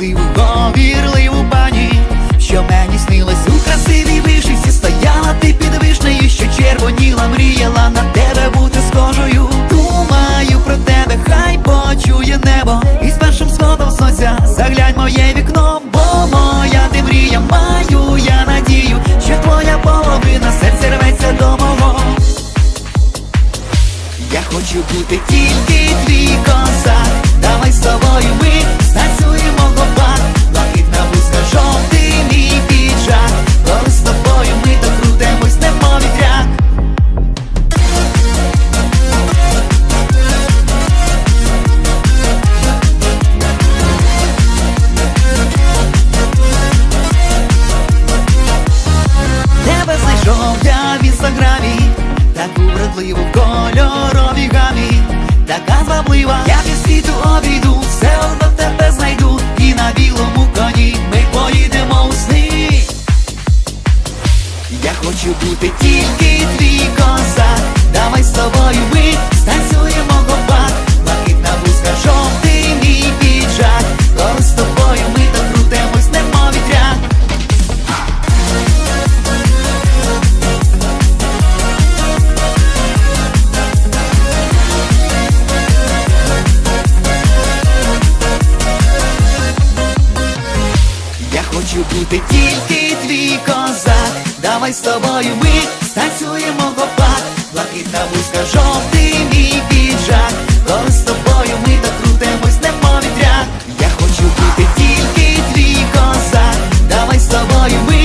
красиву, говірливу пані, що мені снилась у красивій вишивці стояла ти під вишнею, що червоніла, мріяла на тебе бути схожою. Думаю про тебе, хай почує небо. І з першим сходом сонця заглянь моє вікно, бо моя ти мрія, маю я надію, що твоя половина серце рветься до мого. Я хочу бути тільки інстаграмі Таку вродливу кольорові гамі. Така зваблива, я від світу обійду Все одно тебе знайду. І на білому коні ми поїдемо у сни. Я хочу бути тільки Танцю ти тільки твій козак, давай з тобою ми станцюємо гопак, блакита вузька, жовтий мій піджак, коли з тобою ми так крутимось, не повітря. Я хочу бути тільки твій козак, давай з тобою ми.